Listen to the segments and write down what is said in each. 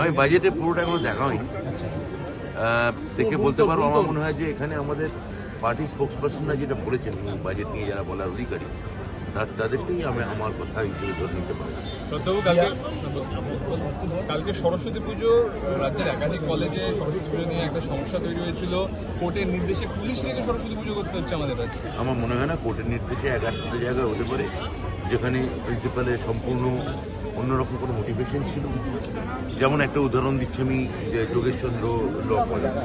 আমি বাজেটে পুরোটা এখনও দেখা হয়নি। দেখে বলতে পারব আমার মনে হয় যে এখানে আমাদের পার্টি স্পোক্স পার্সনরা যেটা বলেছেন বাজেট নিয়ে যারা বলার অধিকারী তাদেরকেই আমি আমার কথা হিসেবে ধরে নিতে পারি। কালকে সরস্বতী পুজো রাজ্যের একাধিক কলেজে সরস্বতী পুজো নিয়ে একটা সমস্যা তৈরি হয়েছিল। কোর্টের নির্দেশে পুলিশ রেখে সরস্বতী পুজো করতে হচ্ছে আমাদের কাছে আমার মনে হয় না কোর্টের নির্দেশে এক একটা জায়গায় হতে পারে যেখানে প্রিন্সিপালের সম্পূর্ণ অন্যরকম কোনো মোটিভেশন ছিল। যেমন একটা উদাহরণ দিচ্ছি আমি যে যোগেশচন্দ্র ল কলেজ।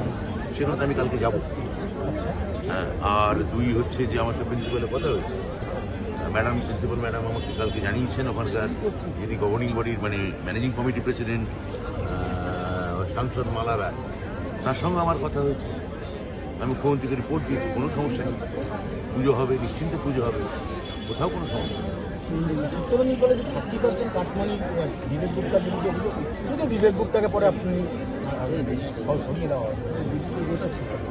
সেখানে আমি কালকে যাব। হ্যাঁ আর দুই হচ্ছে যে আমার সাথে প্রিন্সিপালের কথা হয়েছে। ম্যাডাম প্রিন্সিপাল ম্যাডাম আমাকে কালকে জানিয়েছেন ওখানকার যিনি গভর্নিং বডির মানে ম্যানেজিং কমিটি প্রেসিডেন্ট সাংসদ মালা রায়। তার সঙ্গে আমার কথা হয়েছে। আমি মুখ্যমন্ত্রীকে রিপোর্ট দিয়েছি কোনো সমস্যা নেই। পুজো হবে নিশ্চিন্তে পুজো হবে। কোথাও কোনো সমস্যা নেই। চিত্তরঞ্জন কলেজে thirty percent cut money Bibek গুপ্তার বিরুদ্ধে অভিযোগ যদি বিবেক গুপ্তাকে পরে আপনি সরিয়ে দেওয়া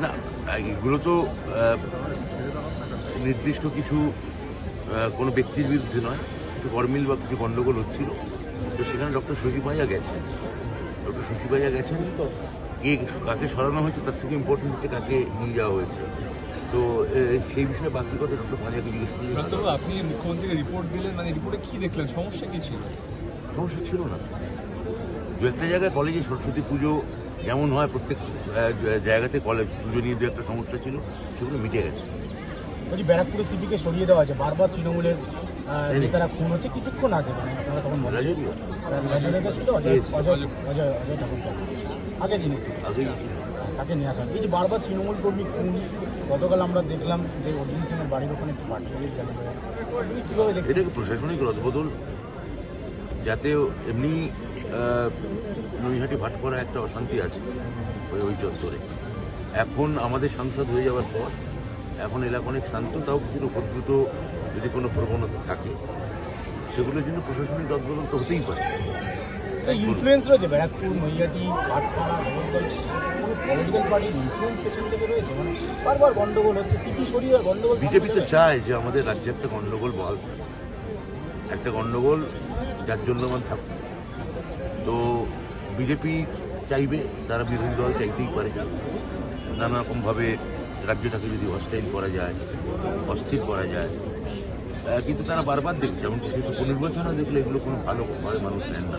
না এগুলো তো নির্দিষ্ট কিছু কোনো ব্যক্তির বিরুদ্ধে নয়। কিছু গরমিল বা কিছু গণ্ডগোল হচ্ছিল। তো সেখানে ডক্টর শশী ভাইয়া গেছেন। ডক্টর শশী ভাইয়া গেছেন কে কাকে সরানো হয়েছে তার থেকে ইম্পর্টেন্ট হচ্ছে কাকে নিয়ে যাওয়া হয়েছে। তো সেই বিষয়ে বাকি কথা ডক্টর ভাইয়াকে জিজ্ঞেস শ্রদ্ধাবু আপনি মুখ্যমন্ত্রীকে রিপোর্ট দিলেন মানে রিপোর্টে কী দেখলেন? সমস্যা কী ছিল? সমস্যা ছিল না। দু একটা জায়গায় কলেজে সরস্বতী পুজো যেমন হয় প্রত্যেক জায়গাতে কলেজ পুজো নিয়ে দু একটা সমস্যা ছিল সেগুলো মিটে গেছে। বলছি ব্যারাকপুরে সিপিকে সরিয়ে দেওয়া হয়েছে। বারবার তৃণমূলের নেতারা খুন হচ্ছে। কিছুক্ষণ আগে মানে আপনারা তখন বলেছেন। অজয় অজয় অজয় অজয় ঠাকুরকে আগে জিনিস ছিল তাকে নিয়ে আসা এই যে বারবার তৃণমূল কর্মী খুন গতকাল আমরা দেখলাম যে অর্জুন সিংয়ের বাড়ির ওখানে একটি পার্টি চালু কীভাবে দেখছেন এটাকে প্রশাসনিক রদবদল? যাতে এমনি নৈহাটি ভাটপাড়া একটা অশান্তি আছে ওই ওই চত্বরে। এখন আমাদের সাংসদ হয়ে যাওয়ার পর এখন এলাকা অনেক শান্ত তাও কিছু উপদ্রুত যদি কোনো প্রবণতা থাকে। সেগুলোর জন্য প্রশাসনিক রদবদল তো হতেই পারে। ইনফ্লুয়েন্স রয়েছে ব্যারাকপুর নৈয়াটি পাটপাড়া পলিটিক্যাল পার্টির ইনফ্লুয়েন্স পেছন থেকে রয়েছে। মানে বারবার গন্ডগোল হচ্ছে সরিয়ে গন্ডগোল বিজেপি তো চায় যে আমাদের রাজ্যে একটা গণ্ডগোল বহাল থাকে। একটা গণ্ডগোল যার জন্য মান থাকুক তো বিজেপি চাইবে তারা বিরোধী দল চাইতেই পারে। নানা রকমভাবে রাজ্যটাকে যদি অস্থায়ী করা যায়, অস্থির করা যায় কিন্তু তারা বারবার দেখছে, এমনকি কিছু উপনির্বাচনও দেখলে এগুলো কোনো ভালো ভাবে মানুষ নেন না।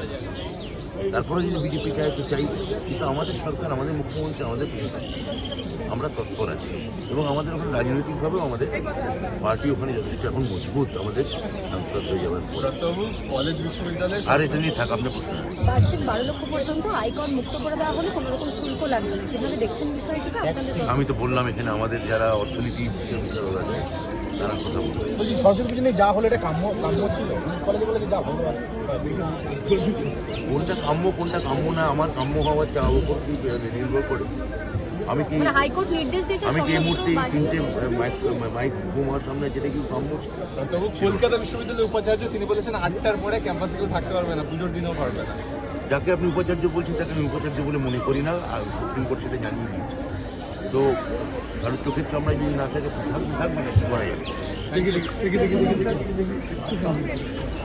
তারপরে যদি বিজেপি চায় তো চাইবে কিন্তু আমাদের সরকার আমাদের মুখ্যমন্ত্রী আমাদের প্রশাসন আমরা তৎপর আছি। এবং আমাদের ওখানে রাজনৈতিকভাবেও আমাদের পার্টি ওখানে যথেষ্ট এখন মজবুত আমাদের সাংসদ হয়ে যাওয়ার পর। কলেজ আর এটা নিয়ে থাক আপনার প্রশ্ন। বার্ষিক বারো লক্ষ পর্যন্ত আয়কর মুক্ত করে দেওয়া হলে কোনো রকম শুল্ক লাগবে না। সেভাবে দেখছেন বিষয়টিকে আমি তো বললাম এখানে আমাদের যারা অর্থনীতি আছে তারা কথা বলবে। সরস্বতী পুজো নিয়ে যা হলো এটা কাম্য কাম্য ছিল? কলেজে বলে যা হলো কোনটা কাম্য কোনটা কাম্য না আমার কাম্য হওয়ার চাওয়ার উপর কি নির্ভর করে? আমি কি মানে আমি কি এই মুহূর্তে তিনটে মাইক মাইক বোমার সামনে যেটা কি কাম্য ছিল? শ্রদ্ধাবু কলকাতা বিশ্ববিদ্যালয়ের উপাচার্য তিনি বলেছেন আটটার পরে ক্যাম্পাসে কেউ থাকতে পারবে না পুজোর দিনেও পারবে না। যাকে আপনি উপাচার্য বলছেন তাকে আমি উপাচার্য বলে মনে করি না আর সুপ্রিম কোর্ট সেটা জানিয়ে দিয়েছে। তো কারণ চোখের চামড়া যদি না থাকে থাকবে থাকবে না কি করা যাবে।